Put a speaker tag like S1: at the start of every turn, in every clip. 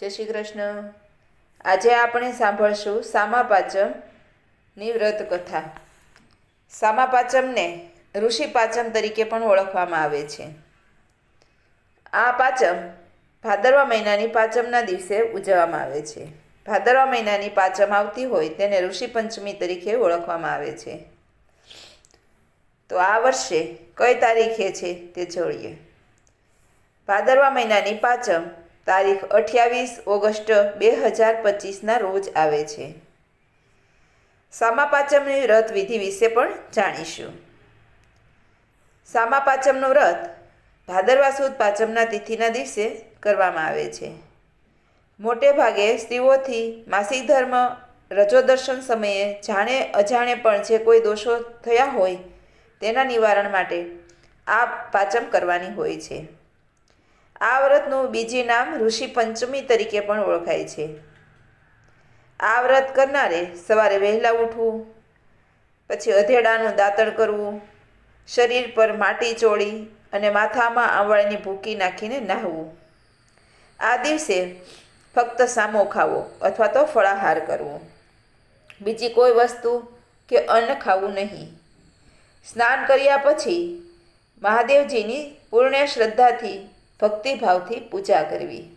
S1: જય શ્રી કૃષ્ણ. આજે આપણે સાંભળશું સામા પાચમની વ્રત કથા સામા પાચમને ઋષિ પાચમ તરીકે પણ ઓળખવામાં આવે છે. આ પાચમ ભાદરવા મહિનાની પાચમના દિવસે ઉજવવામાં આવે છે. ભાદરવા મહિનાની પાચમ આવતી હોય તેને ઋષિ પંચમી તરીકે ઓળખવામાં આવે છે. તો આ વર્ષે કઈ તારીખે છે તે જોઈએ ભાદરવા મહિનાની પાચમ તારીખ અઠ્યાવીસ ઓગસ્ટ બે હજાર પચીસના રોજ આવે છે. સામા પાચમની વ્રત વિધિ વિશે પણ જાણીશું. સામા પાચમનું વ્રત ભાદરવા સુદ પાચમના તિથિના દિવસે કરવામાં આવે છે. મોટે ભાગે સ્ત્રીઓથી માસિક ધર્મ રજોદર્શન સમયે જાણે અજાણે પણ જે કોઈ દોષો થયા હોય તેના નિવારણ માટે આ પાચમ કરવાની હોય છે. આ વ્રતનું બીજી નામ ઋષિ પંચમી તરીકે પણ ઓળખાય છે. આ વ્રત કરનારે સવારે વહેલા ઉઠવું, પછી અધેડાનું દાંતણ કરવું, શરીર પર માટી ચોળી અને માથામાં આંવળીની ભૂકી નાખીને નાહવું. આ દિવસે ફક્ત સામો ખાવો અથવા તો ફળાહાર કરવો. બીજી કોઈ વસ્તુ કે અન્ન ખાવું નહીં. સ્નાન કર્યા પછી મહાદેવજીની પૂર્ણ શ્રદ્ધાથી ભક્તિભાવથી પૂજા કરવી.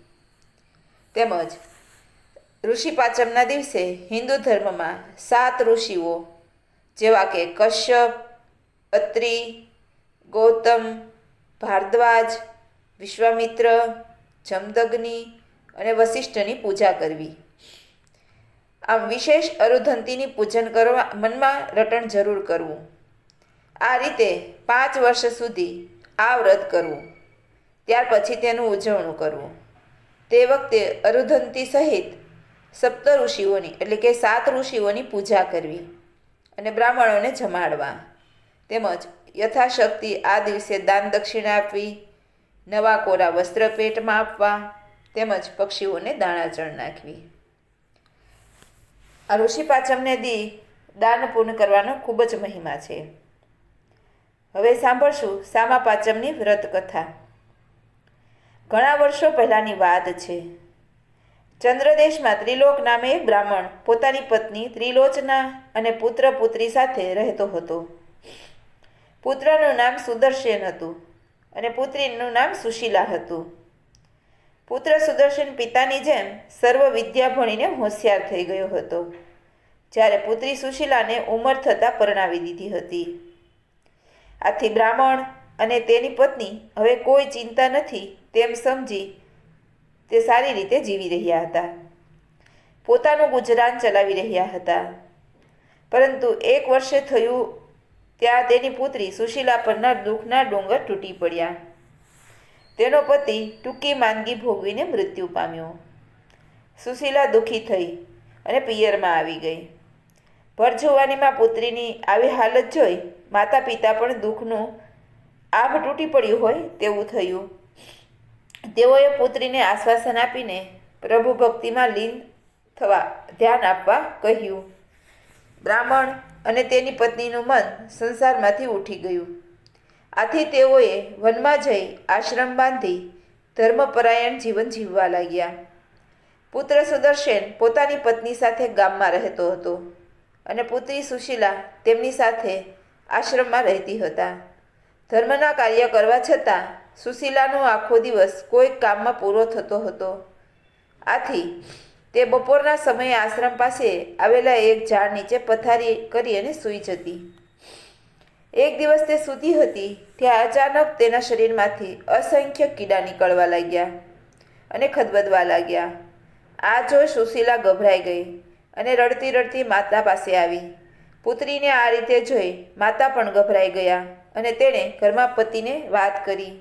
S1: તેમજ ઋષિ પાચમના દિવસે હિન્દુ ધર્મમાં સાત ઋષિઓ, જેવા કે કશ્યપ, અત્રિ, ગૌતમ, ભારદ્વાજ, વિશ્વામિત્ર, જમદગ્નિ અને વશિષ્ઠની પૂજા કરવી. આમ વિશેષ અરુધંતીની પૂજન કરવા મનમાં રટણ જરૂર કરવું. આ રીતે પાંચ વર્ષ સુધી આ વ્રત કરવું. ત્યાર પછી તેનું ઉજવણું કરવું. તે વખતે અરુધંતી સહિત સપ્ત ઋષિઓની, એટલે કે સાત ઋષિઓની પૂજા કરવી અને બ્રાહ્મણોને જમાડવા. તેમજ યથાશક્તિ આ દિવસે દાન દક્ષિણા આપવી, નવા કોરા વસ્ત્ર પેટમાં આપવા, તેમજ પક્ષીઓને દાણા ચણ નાખવી. આ ઋષિ પાચમને દી દાન પૂર્ણ કરવાનો ખૂબ જ મહિમા છે. હવે સાંભળશું સામા પાચમની વ્રત કથા ઘણા વર્ષો પહેલાંની વાત છે. ચંદ્રદેશમાં ત્રિલોક નામે એક બ્રાહ્મણ પોતાની પત્ની ત્રિલોચના અને પુત્ર પુત્રી સાથે રહેતો હતો. પુત્રનું નામ સુદર્શન હતું અને પુત્રીનું નામ સુશીલા હતું. પુત્ર સુદર્શન પિતાની જેમ સર્વ વિદ્યા ભણીને હોશિયાર થઈ ગયો હતો, જ્યારે પુત્રી સુશીલાને ઉંમર થતાં પરણાવી દીધી હતી. આથી બ્રાહ્મણ અને તેની પત્ની હવે કોઈ ચિંતા નથી તેમ સમજી તે સારી રીતે જીવી રહ્યા હતા. પોતાનું ગુજરાન ચલાવી રહ્યા હતા. પરંતુ એક વર્ષે થયું ત્યાં તેની પુત્રી સુશીલા પરના દુઃખના ડુંગર તૂટી પડ્યા. તેનો પતિ ટૂંકી માંદગી ભોગવીને મૃત્યુ પામ્યો. સુશીલા દુઃખી થઈ અને પિયરમાં આવી ગઈ. ભર જવાનીમાં પુત્રીની આવી હાલત જોઈ માતા પિતા પણ દુઃખનું આભ તૂટી પડ્યું હોય તેવું થયું. તેઓએ પુત્રીને આશ્વાસન આપીને પ્રભુ ભક્તિમાં લીન થવા ધ્યાન આપવા કહ્યું. બ્રાહ્મણ અને તેની પત્નીનું મન સંસારમાંથી ઉઠી ગયું. આથી તેઓએ વનમાં જઈ આશ્રમ બાંધી ધર્મપરાયણ જીવન જીવવા લાગ્યા. પુત્ર સુદર્શન પોતાની પત્ની સાથે ગામમાં રહેતો હતો અને પુત્રી સુશીલા તેમની સાથે આશ્રમમાં રહેતી હતા. ધર્મના કાર્ય કરવા છતાં સુશીલાનો આખો દિવસ કોઈક કામમાં પૂરો થતો હતો. આથી તે બપોરના સમયે આશ્રમ પાસે આવેલા એક ઝાડ નીચે પથારી કરી અને સૂઈ જતી. એક દિવસ તે સૂતી હતી, ત્યાં અચાનક તેના શરીરમાંથી અસંખ્ય કીડા નીકળવા લાગ્યા અને ખદબદવા લાગ્યા. આ જોઈ સુશીલા ગભરાઈ ગઈ અને રડતી રડતી માતા પાસે આવી. પુત્રીને આ રીતે જોઈ માતા પણ ગભરાઈ ગયા. અને તેણે ઘરમાં પતિને વાત કરી.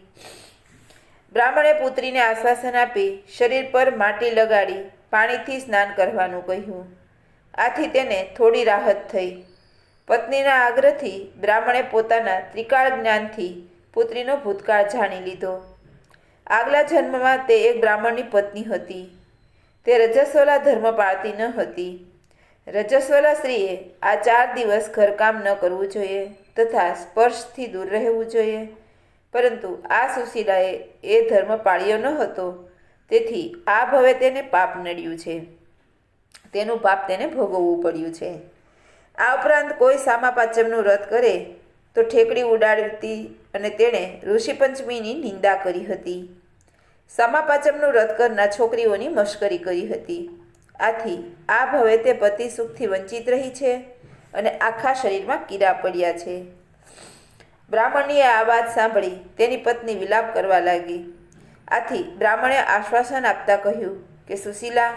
S1: બ્રાહ્મણે પુત્રીને આશ્વાસન આપી, શરીર પર માટી લગાડી, પાણીથી સ્નાન કરવાનું કહ્યું. આથી તેને થોડી રાહત થઈ. પત્નીના આગ્રહથી બ્રાહ્મણે પોતાના ત્રિકાળ જ્ઞાનથી પુત્રીનો ભૂતકાળ જાણી લીધો. આગલા જન્મમાં તે એક બ્રાહ્મણની પત્ની હતી. તે રજસ્વલા ધર્મ પાળતી ન હતી. રજસ્વલા સ્ત્રીએ આ ચાર દિવસ ઘરકામ ન કરવું જોઈએ. તથા સ્પર્શથી દૂર રહેવું જોઈએ. પરંતુ આ સુશીલાએ એ ધર્મ પાળ્યો ન હતો. તેથી આ ભવે તેને પાપ નડ્યું છે. તેનું પાપ તેને ભોગવવું પડ્યું છે. આ ઉપરાંત કોઈ સામા પાંચમનું વ્રત કરે તો ઠેકડી ઉડાડતી અને તેણે ઋષિ પંચમીની નિંદા કરી હતી. સામા પાંચમનું વ્રત કરનાર છોકરીઓની મશ્કરી કરી હતી. આથી આ ભવે તે પતિ સુખથી વંચિત રહી છે. અને આખા શરીરમાં કીડા પડ્યા છે. બ્રાહ્મણીએ આ વાત સાંભળી તેની પત્ની વિલાપ કરવા લાગી. આથી બ્રાહ્મણે આશ્વાસન આપતા કહ્યું કે, સુશીલા,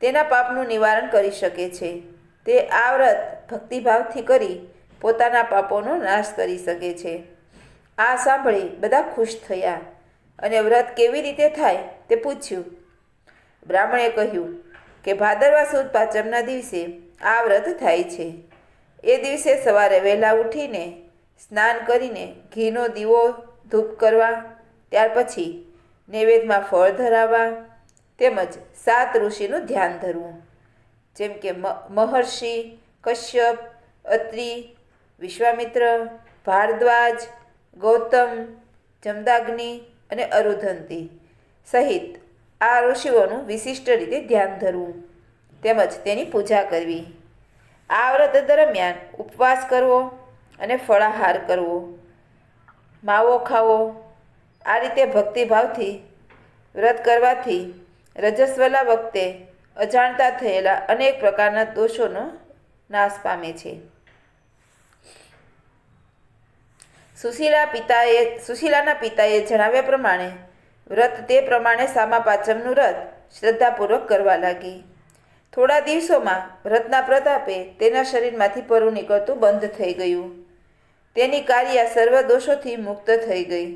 S1: તેના પાપનું નિવારણ કરી શકે છે. તે આ વ્રત ભક્તિભાવથી કરી પોતાના પાપોનો નાશ કરી શકે છે. આ સાંભળી બધા ખુશ થયા અને વ્રત કેવી રીતે થાય તે પૂછ્યું. બ્રાહ્મણે કહ્યું કે, ભાદરવા સુદ પાચમના દિવસે આ વ્રત થાય છે. એ દિવસે સવારે વહેલા ઉઠીને સ્નાન કરીને ઘીનો દીવો ધૂપ કરવા, ત્યાર પછી નૈવેદ્યમાં ફળ ધરાવવા તેમજ સાત ઋષિનું ધ્યાન ધરવું. જેમ કે મહર્ષિ, કશ્યપ, અત્રિ, વિશ્વામિત્ર, ભારદ્વાજ, ગૌતમ, જમદાગ્નિ અને અરુધંતી સહિત આ ઋષિઓનું વિશિષ્ટ રીતે ધ્યાન ધરવું તેમજ તેની પૂજા કરવી. આ વ્રત દરમિયાન ઉપવાસ કરવો અને ફળાહાર કરવો, માવો ખાવો, આ રીતે ભક્તિભાવથી વ્રત કરવાથી રજસ્વલા વખતે અજાણતા થયેલા અનેક પ્રકારના દોષોનો નાશ પામે છે. સુશીલા પિતાએ, સુશીલાના પિતાએ જણાવ્યા પ્રમાણે વ્રત તે પ્રમાણે સામા પાંચમનું વ્રત શ્રદ્ધાપૂર્વક કરવા લાગી. થોડા દિવસોમાં વ્રતના પ્રતાપે તેના શરીરમાંથી પરુ નીકળતું બંધ થઈ ગયું. તેની કાયા સર્વ દોષોથી મુક્ત થઈ ગઈ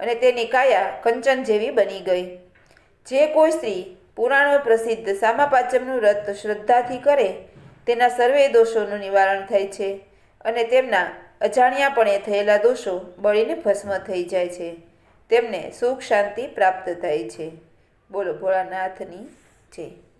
S1: અને તેની કાયા કંચન જેવી બની ગઈ. જે કોઈ સ્ત્રી પુરાણો પ્રસિદ્ધ સામાપાચમનું વ્રત શ્રદ્ધાથી કરે, તેના સર્વે દોષોનું નિવારણ થાય છે અને તેમના અજાણ્યાપણે થયેલા દોષો બળીને ભસ્મ થઈ જાય છે. તેમને સુખ શાંતિ પ્રાપ્ત થાય છે. બોલો ભોળાનાથની જય.